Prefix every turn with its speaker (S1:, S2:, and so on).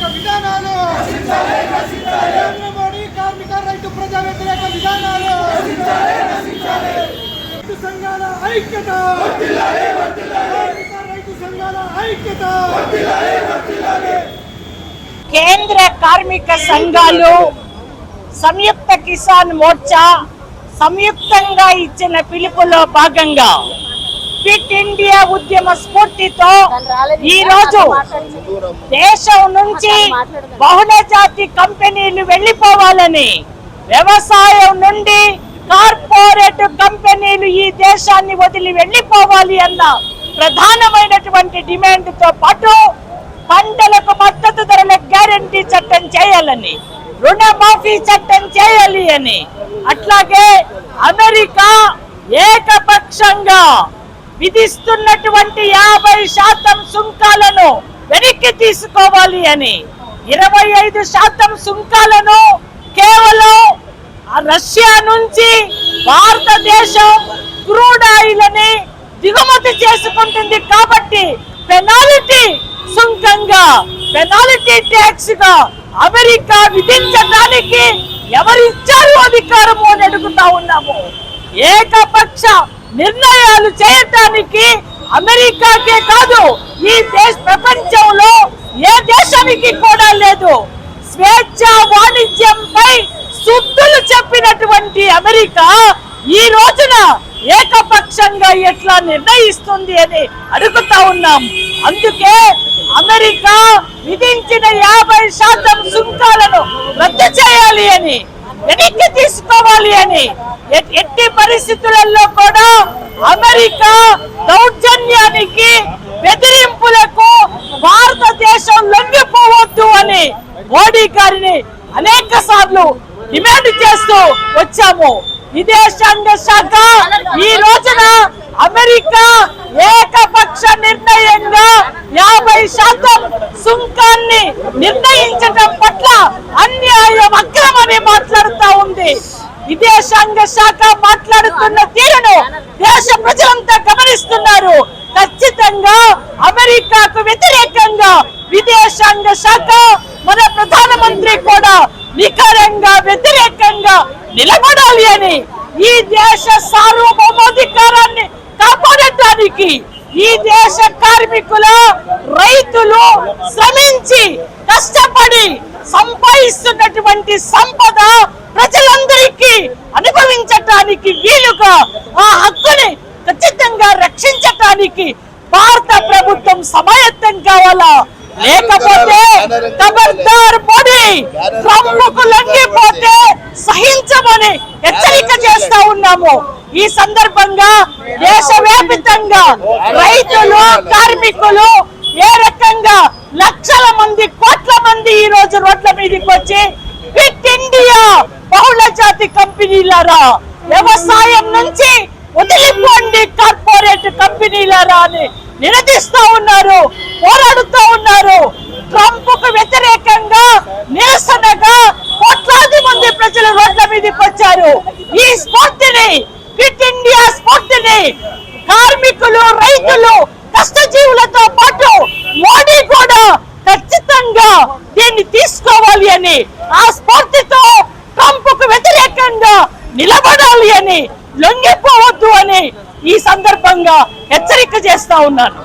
S1: వ్యతిరేక విధానాలు. నరేంద్ర మోడీ కార్మిక రైతు ప్రజా వ్యతిరేక విధానాలు. రైతు సంఘాల ఐక్యత. కార్మిక రైతు సంఘాల ఐక్యత.
S2: కేంద్ర కార్మిక సంఘాలు సంయుక్త కిసాన్ మోర్చా సంయుక్తంగా ఇచ్చిన పిలుపులో భాగంగా ఫిట్ ఇండియా ఉద్యమ స్ఫూర్తితో ఈ రోజు దేశం నుంచి బహుళ జాతి కంపెనీలు వెళ్ళిపోవాలని వ్యవసాయం నుండి కార్పొరేట్ కంపెనీలు ఈ దేశాన్ని వదిలి వెళ్ళిపోవాలి అన్న ప్రధానమైనటువంటి డిమాండ్తో పాటు పంటలకు మద్దతు ధరల గ్యారంటీ చట్టం చేయాలని రుణమాఫీ చట్టం చేయాలి అని. అట్లాగే అమెరికా ఏకపక్షంగా విధిస్తున్నటువంటి యాభై శాతం సుంకాలను వెనక్కి తీసుకోవాలి అని. ఇరవై ఐదు శాతం సుంకాలను కేవలం రష్యా నుంచి భారతదేశం క్రూడ్ ఆయిల్ అని దిగుమతి చేసుకుంటుంది కాబట్టి పెనాల్టీ సుంకంగా పెనాల్టీ ట్యాక్స్గా అమెరికా విధించడానికి ఎవరిచ్చారు అధికారము అని అడుగుతా ఉన్నాము. ఏకపక్ష నిర్ణయాలు చేయటానికి అమెరికాకే కాదు ఈ దేశ ప్రపంచంలో ఏ దేశానికి కూడా లేదు. స్వేచ్ఛ వాణిజ్యంపై సుద్దులు చెప్పినటువంటి అమెరికా ఈ రోజున ఏకపక్షంగా ఎట్లా నిర్ణయిస్తుంది అని అడుగుతా ఉన్నాం. అందుకే అమెరికా విధించిన యాభై శాతం సుంకాలను రద్దు చేయాలి అని వెనక్కి తీసుకోవాలి అని ఎట్టి పరిస్థితులలో కూడా అమెరికా దౌర్జన్యానికి బెదిరింపులకు భారతదేశం లొంగిపోవద్దు అని మోడీ గారిని అనేక సార్లు డిమాండ్ చేస్తూ వచ్చాము. విదేశాంగ శాఖ ఈ రోజున అమెరికా ఏకపక్ష నిర్ణయంగా యాభై శాతం సుంకాన్ని నిర్ణయించడం పట్ల అన్యాయం అక్రమని మాట్లాడుతూ ఉంది. విదేశాంగ శాఖ మాట్లాడుతున్న తీరును దేశ ప్రజలంతా గమనిస్తున్నారు. ఖచ్చితంగా అమెరికాకు వ్యతిరేకంగా విదేశాంగ శాఖ మన ప్రధానమంత్రి కూడా నికరంగా వ్యతిరేకంగా నిలబడాలి అని ఈ దేశ సార్వభౌమాధికారాన్ని కాపాడటానికి ఈ దేశ కార్మికుల రైతులు శ్రమించి కష్టపడి సంపాదిస్తున్నటువంటి సంపద ప్రజ అనుభవించటానికి వీలుగా ఆ హక్కుని ఖచ్చితంగా రక్షించటానికి భారత ప్రభుత్వం సమాయత్తం కావాలా? లేకపోతే ఖబర్దార్ మోడీ ట్రంప్కు లొంగిపోతే సహించమని హెచ్చరిక చేస్తా ఉన్నాము. ఈ సందర్భంగా దేశవ్యాపితంగా రైతులు కార్మికులు ఏ రకంగా లక్షల మంది కోట్ల మంది ఈ రోజు రోడ్ల మీదకి వచ్చి ఫిట్ ఇండియా బహుళ జాతి కంపెనీలరా వ్యవసాయం నుంచి వదిలిపోండి కార్పొరేట్ కంపెనీల రాని నిలదీస్తా ఉన్నారు పోరాడుతూ ఉన్నారు. ట్రంప్కు వ్యతిరేకంగా నిరసనగా కోట్లాది మంది ప్రజలు రోడ్ల మీదకి వచ్చారు. ఈ స్ఫూర్తిని ఫిట్ ఇండియా స్ఫూర్తిని కార్మికులు రైతులు కష్టజీవులతో పాటు మోడీ కూడా ఖచ్చితంగా దీన్ని తీసుకోవాలి అని ఆ స్ఫూర్తితో ట్రంప్కు వ్యతిరేకంగా నిలబడాలి అని లొంగిపోవద్దు అని ఈ సందర్భంగా హెచ్చరిక చేస్తా ఉన్నాను.